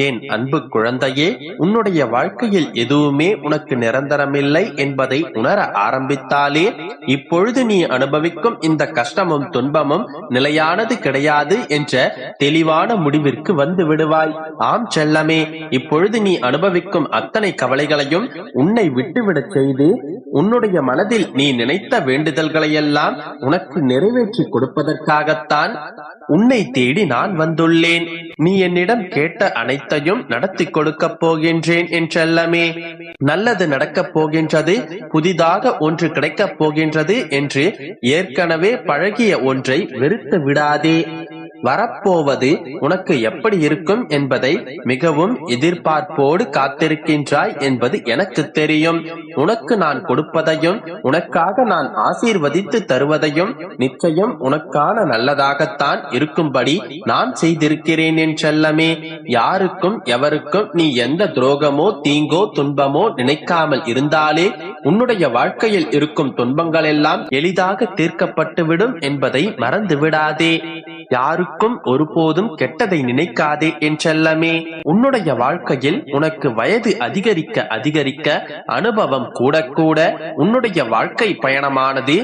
என் அன்பு குழந்தையே உன்னுடைய வாழ்க்கையில் எதுவுமே உனக்கு நிரந்தரமில்லை என்பதை உணர ஆரம்பித்தாலே இப்பொழுது நீ அனுபவிக்கும் இந்த கஷ்டமும் துன்பமும் நிலையானது கிடையாது என்ற தெளிவான முடிவிற்கு வந்து விடுவாய். ஆம் செல்லமே இப்பொழுது நீ அனுபவிக்கும் அத்தனை கவலைகளையும் உன்னை விட்டுவிடச் செய்து உன்னுடைய மனதில் நீ நினைத்த வேண்டுதல்களையெல்லாம் உனக்கு நிறைவேற்றி கொடுப்பதற்காகத்தான் உன்னை தேடி நான் வந்துள்ளேன். நீ என்னிடம் கேட்ட அனைத்தையும் நடத்தி கொடுக்கப் போகின்றேன் என்றெல்லாமே. நல்லது நடக்கப் போகின்றது புதிதாக ஒன்று கிடைக்கப் போகின்றது என்று ஏற்கனவே பழகிய ஒன்றை வெறுத்து விடாதே. வரப்போவது உனக்கு எப்படி இருக்கும் என்பதை மிகவும் எதிர்பார்ப்போடு காத்திருக்கின்றாய் என்பது எனக்கு தெரியும். உனக்கு நான் கொடுப்பதையும் உனக்காக நான் ஆசீர்வதித்து தருவதையும் நிச்சயம் உனக்கான நல்லதாகத்தான் இருக்கும்படி நான் செய்திருக்கிறேன் என் செல்லமே. யாருக்கும் எவருக்கும் நீ எந்த துரோகமோ தீங்கோ துன்பமோ நினைக்காமல் இருந்தாலே உன்னுடைய வாழ்க்கையில் இருக்கும் துன்பங்கள் எல்லாம் எளிதாக தீர்க்கப்பட்டுவிடும் என்பதை மறந்து விடாதே யாருக்கும் ஒருபோதும் கெட்டதை நினைக்காதே என் செல்லமே. உன்னுடைய வாழ்க்கையில் உனக்கு வயது அதிகரிக்க அதிகரிக்க அனுபவம் கூட கூட உன்னுடைய வாழ்க்கை பயணமானது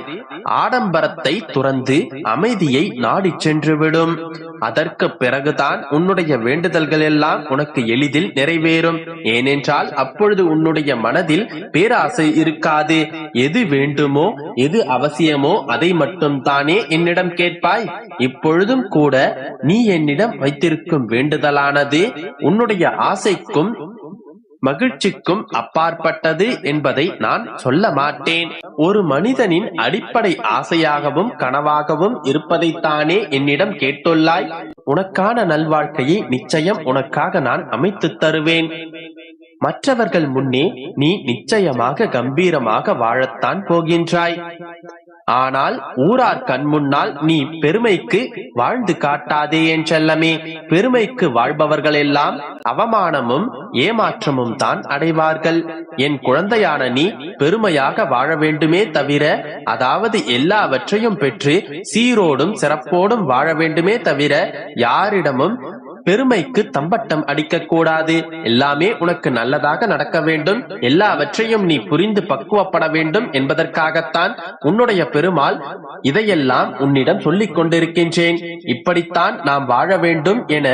ஆடம்பரத்தை துறந்து அமைதியை நாடி சென்றுவிடும். அதற்கு பிறகுதான் உன்னுடைய வேண்டுதல்கள் எல்லாம் உனக்கு எளிதில் நிறைவேறும். ஏனென்றால் அப்பொழுது உன்னுடைய மனதில் பேராசை இருக்காது. எது வேண்டுமோ எது அவசியமோ அதை மட்டும் தானே என்னிடம் கேட்பாய். இப்பொழுது இருந்தும் கூட நீ என்னிடம் வைத்திருக்கும் வேண்டுதலானது உன்னுடைய ஆசைக்கும் மகிழ்ச்சிக்கும் அப்பாற்பட்டது என்பதை நான் சொல்ல மாட்டேன். ஒரு மனிதனின் அடிப்படை ஆசையாகவும் கனவாகவும் இருப்பதைத்தானே என்னிடம் கேட்டுள்ளாய். உனக்கான நல்வாழ்க்கையை நிச்சயம் உனக்காக நான் அமைத்து தருவேன். மற்றவர்கள் முன்னே நீ நிச்சயமாக கம்பீரமாக வாழத்தான் போகின்றாய். ஆனால் ஊரார் கண் முன்னால் நீ பெருமைக்கு வாழ்ந்து காட்டாதே என் செல்லமே. பெருமைக்கு வாழ்பவர்கள் எல்லாம் அவமானமும் ஏமாற்றமும் தான் அடைவார்கள். என் குழந்தையான நீ பெருமையாக வாழ வேண்டுமே தவிர அதாவது எல்லாவற்றையும் பெற்று சீரோடும் சிறப்போடும் வாழ வேண்டுமே தவிர யாரிடமும் பெருமைக்கு தம்பட்டம் அடிக்க கூடாது எல்லாமே உனக்கு நல்லதாக நடக்க வேண்டும். எல்லாவற்றையும் நீ புரிந்து பக்குவப்பட வேண்டும் என்பதற்காகத்தான் உன்னுடைய பெருமாள் இதையெல்லாம் உன்னிடம் சொல்லிக் கொண்டிருக்கின்றேன். இப்படித்தான் நாம் வாழ வேண்டும் என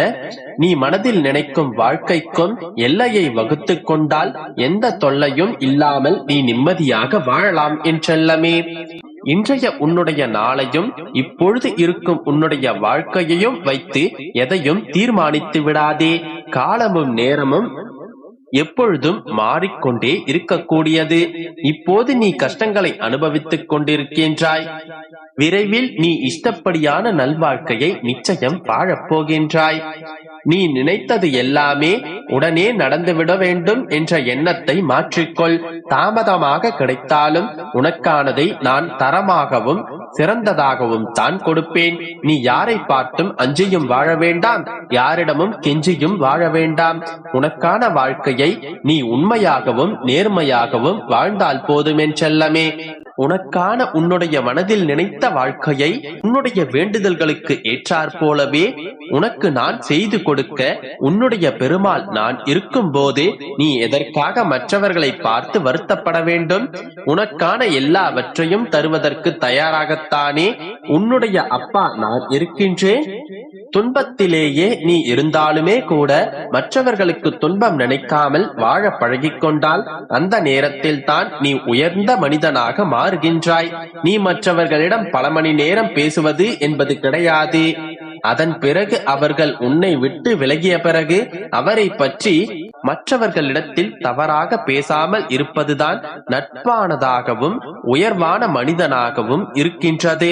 நீ மனதில் நினைக்கும் வாழ்க்கைக்கும் எல்லையை வகுத்துக் கொண்டால் எந்த தொல்லையும் இல்லாமல் நீ நிம்மதியாக வாழலாம் என்றெல்லமே இன்றைய உன்னுடைய நாளையும் இப்பொழுது இருக்கும் உன்னுடைய வாழ்க்கையையும் வைத்து எதையும் தீர்மானித்து விடாதே. காலமும் நேரமும் எப்பொழுதும் மாறிக்கொண்டே இருக்கக்கூடியது. இப்போது நீ கஷ்டங்களை அனுபவித்துக் கொண்டிருக்கின்றாய். விரைவில் நீ இஷ்டப்படியான நல்வாழ்க்கையை நிச்சயம் வாழப்போகின்றாய். நீ நினைத்தது எல்லாமே உடனே நடந்துவிட வேண்டும் என்ற எண்ணத்தை மாற்றிக்கொள். தாமதமாக கிடைத்தாலும் உனக்கானதை நான் தரமாகவும் சிறந்ததாகவும் தான் கொடுப்பேன். நீ யாரை பார்த்தும் அஞ்சியும் வாழ வேண்டாம். யாரிடமும் கெஞ்சியும் வாழ வேண்டாம். உனக்கான வாழ்க்கையை நீ உண்மையாகவும் நேர்மையாகவும் வாழ்ந்தால் போதுமென்றல்லமே செல்லமே. உனக்கான உன்னுடைய மனதில் நினைத்த வாழ்க்கையை உன்னுடைய வேண்டுதல்களுக்கு ஏற்றாற் போலவே உனக்கு நான் செய்து கொடுக்க உன்னுடைய பெருமாள் நான் இருக்கும் போது நீ எதற்காக மற்றவர்களை பார்த்து வருத்தப்பட வேண்டும்? உனக்கான எல்லாவற்றையும் தருவதற்கு தயாராகத்தானே? உன்னுடைய அப்பா நான் இருக்கின்றேன்? துன்பத்திலேயே நீ இருந்தாலுமே கூட மற்றவர்களுக்கு துன்பம் நினைக்காமல் வாழ பழகிக்கொண்டால் அந்த நேரத்தில் தான் நீ உயர்ந்த மனிதனாக மாறுகின்றாய். நீ மற்றவர்களிடம் பல மணி நேரம் பேசுவது என்பது கிடையாது. அதன் பிறகு அவர்கள் உன்னை விட்டு விலகிய பிறகு அவரை பற்றி மற்றவர்களிடத்தில் தவறாக பேசாமல் இருப்பதுதான் நட்பானதாகவும் உயர்வான மனிதனாகவும் இருக்கின்றது.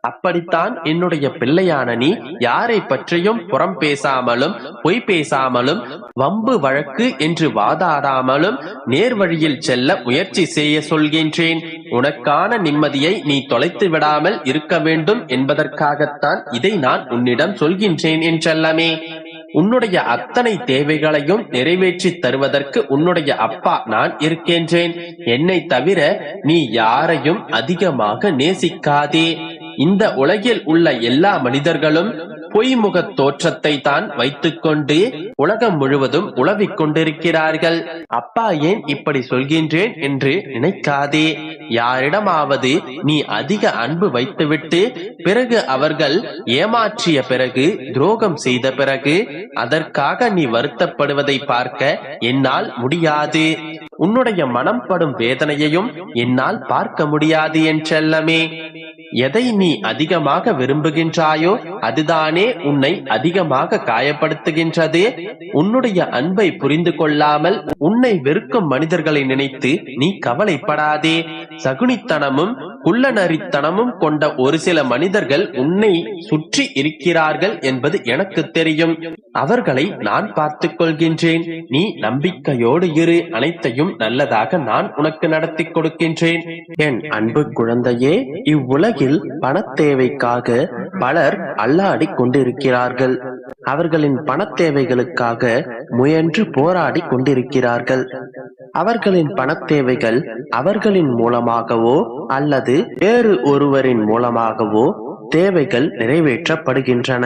அப்படித்தான் என்னுடைய பிள்ளையான நீ யாரை பற்றியும் புறம் பேசாமலும் பொய் பேசாமலும் வம்பு வழக்கு என்று வாதாடாமலும் நேர்வழியில் செல்ல முயற்சி செய்ய சொல்கின்றேன். உனக்கான நிம்மதியை நீ தொலைத்து விடாமல் இருக்க வேண்டும் என்பதற்காகத்தான் இதை நான் உன்னிடம் சொல்கின்றேன் என்றல்லமே. உன்னுடைய அத்தனை தேவைகளையும் நிறைவேற்றி தருவதற்கு உன்னுடைய அப்பா நான் இருக்கின்றேன். என்னை தவிர நீ யாரையும் அதிகமாக நேசிக்காதே. இந்த உலகில் உள்ள எல்லா மனிதர்களும் பொய்முகத் தோற்றத்தை தான் வைத்துக்கொண்டு உலகம் முழுவதும் உளவிக் கொண்டிருக்கிறார்கள். அப்பா ஏன் இப்படி சொல்கின்றேன் என்று நினைக்காதே. யாரிடமாவது நீ அதிக அன்பு வைத்துவிட்டு பிறகு அவர்கள் ஏமாற்றிய பிறகு துரோகம் செய்த பிறகு அதற்காக நீ வருத்தப்படுவதை பார்க்க என்னால் முடியாது. உன்னுடைய மனம் படும் வேதனையையும் என்னால் பார்க்க முடியாது என் செல்லமே. எதை நீ அதிகமாக விரும்புகின்றாயோ அதுதானே உன்னை அதிகமாக காயப்படுத்துகின்றது. உன்னுடைய அன்பை புரிந்து கொள்ளாமல் உன்னை வெறுக்கும் மனிதர்களை நினைத்து நீ கவலைப்படாதே. சகுனித்தனமும் குள்ளநரித்தனமும் கொண்ட ஒரு சில மனிதர்கள் உன்னை சுற்றி இருக்கிறார்கள் என்பது எனக்கு தெரியும். அவர்களை நான் பார்த்துக் கொள்கின்றேன். நீ நம்பிக்கையோடு இரு. அனைத்தையும் நல்லதாக நான் உனக்கு நடத்தி கொடுக்கின்றேன். என் அன்பு குழந்தையே இவ்வுலகில் பணத்தேவைக்காக பலர் அல்லாடி கொண்டிருக்கிறார்கள். அவர்களின் பணத்தேவைகளுக்காக முயன்று போராடி கொண்டிருக்கிறார்கள். அவர்களின் பணத்தேவைகள் அவர்களின் மூலமாகவோ அல்லது வேறு ஒருவரின் மூலமாகவோ தேவைகள் நிறைவேற்றப்படுகின்றன.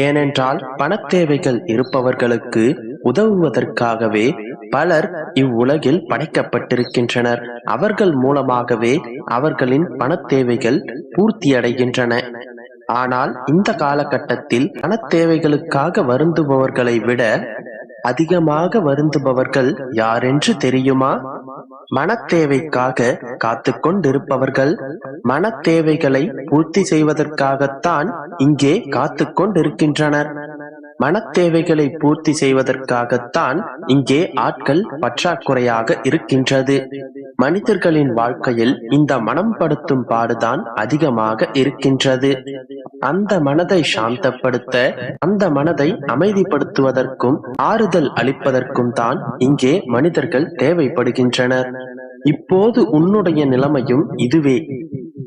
ஏனென்றால் பணத்தேவைகள் இருப்பவர்களுக்கு உதவுவதற்காகவே பலர் இவ்வுலகில் படைக்கப்பட்டிருக்கின்றனர். அவர்கள் மூலமாகவே அவர்களின் பணத்தேவைகள் பூர்த்தியடைகின்றன. ஆனால் இந்த காலகட்டத்தில் பணத்தேவைகளுக்காக வருந்துபவர்களை விட அதிகமாக வருந்துபவர்கள் யாரென்று தெரியுமா? மனத்தேவைக்காக காத்து கொண்டிருப்பவர்கள் மனத்தேவைகளை பூர்த்தி செய்வதற்காகத்தான் இங்கே காத்து கொண்டிருக்கின்றனர் மனத்தேவைகளை பூர்த்தி செய்வதற்காகத்தான் இங்கே ஆட்கள் பற்றாக்குறையாக இருக்கின்றது. மனிதர்களின் வாழ்க்கையில் இந்த மனம் படுத்தும் பாடுதான் அதிகமாக இருக்கின்றது. அந்த மனதை சாந்தப்படுத்த அந்த மனதை அமைதிப்படுத்துவதற்கும் ஆறுதல் அளிப்பதற்கும் தான் இங்கே மனிதர்கள் தேவைப்படுகின்றனர். இப்போது உன்னுடைய நிலைமையும் இதுவே.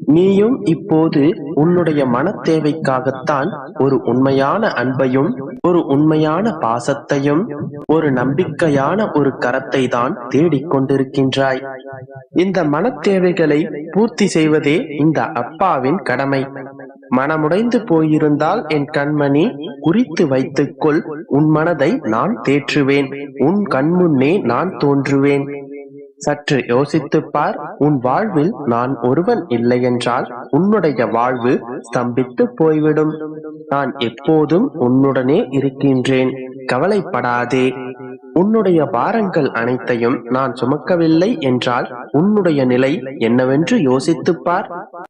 நீயும் இப்போது உன்னுடைய மன தேவைக்காகத்தான் ஒரு உண்மையான அன்பையும் ஒரு உண்மையான பாசத்தையும் ஒரு நம்பிக்கையான ஒரு கரத்தை தான் தேடிக்கொண்டிருக்கின்றாய் இந்த மன தேவைகளை பூர்த்தி செய்வதே இந்த அப்பாவின் கடமை. மனமுடைந்து போயிருந்தால் என் கண்மணி குறித்து வைத்துக்கொள் உன் மனதை நான் தேற்றுவேன் உன் கண்முன்னே நான் தோன்றுவேன். சற்று யோசித்துப் பார் உன் வாழ்வில் நான் ஒருவன் இல்லை என்றால் உன்னுடைய வாழ்வு ஸ்தம்பித்து போய்விடும். நான் எப்போதும் உன்னுடனே இருக்கின்றேன். கவலைப்படாதே. உன்னுடைய பாரங்கள் அனைத்தையும் நான் சுமக்கவில்லை என்றால் உன்னுடைய நிலை என்னவென்று யோசித்துப் பார்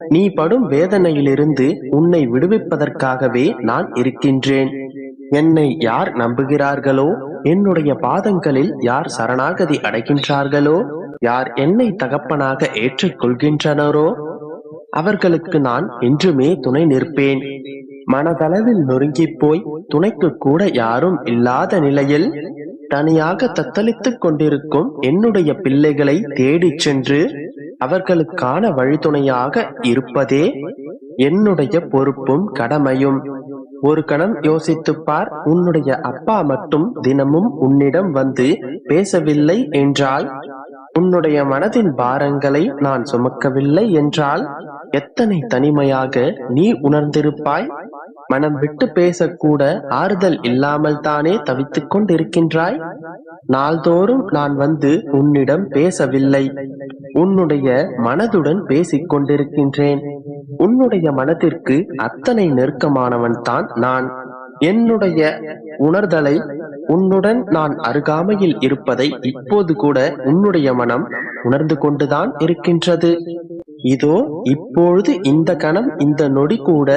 நீ படும் வேதனையிலிருந்து உன்னை விடுவிப்பதற்காகவே நான் இருக்கின்றேன். என்னை யார் நம்புகிறார்களோ? என்னுடைய பாதங்களில் யார் சரணாகதி அடைகின்றார்களோ? யார் என்னை தகப்பனாக ஏற்றுக்கொள்கின்றனரோ? அவர்களுக்கு நான் என்றுமே துணை நிற்பேன். மனதளவில் நொறுங்கிப் போய் துணைக்கு கூட யாரும் இல்லாத நிலையில் தனியாக தத்தளித்துக் கொண்டிருக்கும் என்னுடைய பிள்ளைகளை தேடிச் சென்று அவர்களுக்கான வழித்துணையாக இருப்பதே என்னுடைய பொறுப்பும் கடமையும். ஒரு கணம் யோசித்துப் பார் உன்னுடைய அப்பா மட்டும் தினமும் உன்னிடம் வந்து பேசவில்லை என்றால் உன்னுடைய மனதின் பாரங்களை நான் சுமக்கவில்லை என்றால் எத்தனை தனிமையாக நீ உணர்ந்திருப்பாய்? மனம் விட்டு பேசக்கூட ஆறுதல் இல்லாமல் தானே தவித்துக் கொண்டிருக்கின்றாய்? நாள்தோறும் நான் வந்து உன்னிடம் பேசவில்லை. உன்னுடைய மனதுடன் பேசிக் கொண்டிருக்கின்றேன். உன்னுடைய மனதிற்கு அத்தனை நெருக்கமானவன் தான் நான். என்னுடைய உணர்தலை உன்னுடன் நான் அருகாமையில் இருப்பதை இப்போது கூட உன்னுடைய மனம் உணர்ந்து கொண்டுதான் இருக்கின்றது. இதோ இப்பொழுது இந்த கணம் இந்த நொடி கூட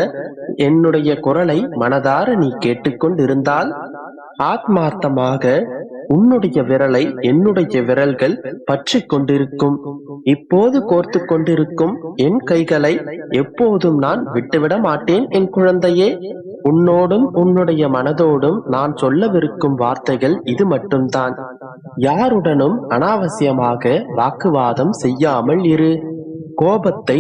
என்னுடைய குரலை மனதார நீ கேட்டுக்கொண்டிருந்தால் ஆத்மார்த்தமாக உன்னுடைய விரலை என்னுடைய விரல்கள் பற்றி கொண்டிருக்கும். இப்போது கோர்த்து கொண்டிருக்கும் என் கைகளை எப்போதும் நான் விட்டுவிட மாட்டேன் என் குழந்தையே. உன்னோடும் உன்னுடைய மனதோடும் நான் சொல்லவிருக்கும் வார்த்தைகள் இது மட்டும்தான். யாருடனும் அனாவசியமாக வாக்குவாதம் செய்யாமல் இரு. கோபத்தை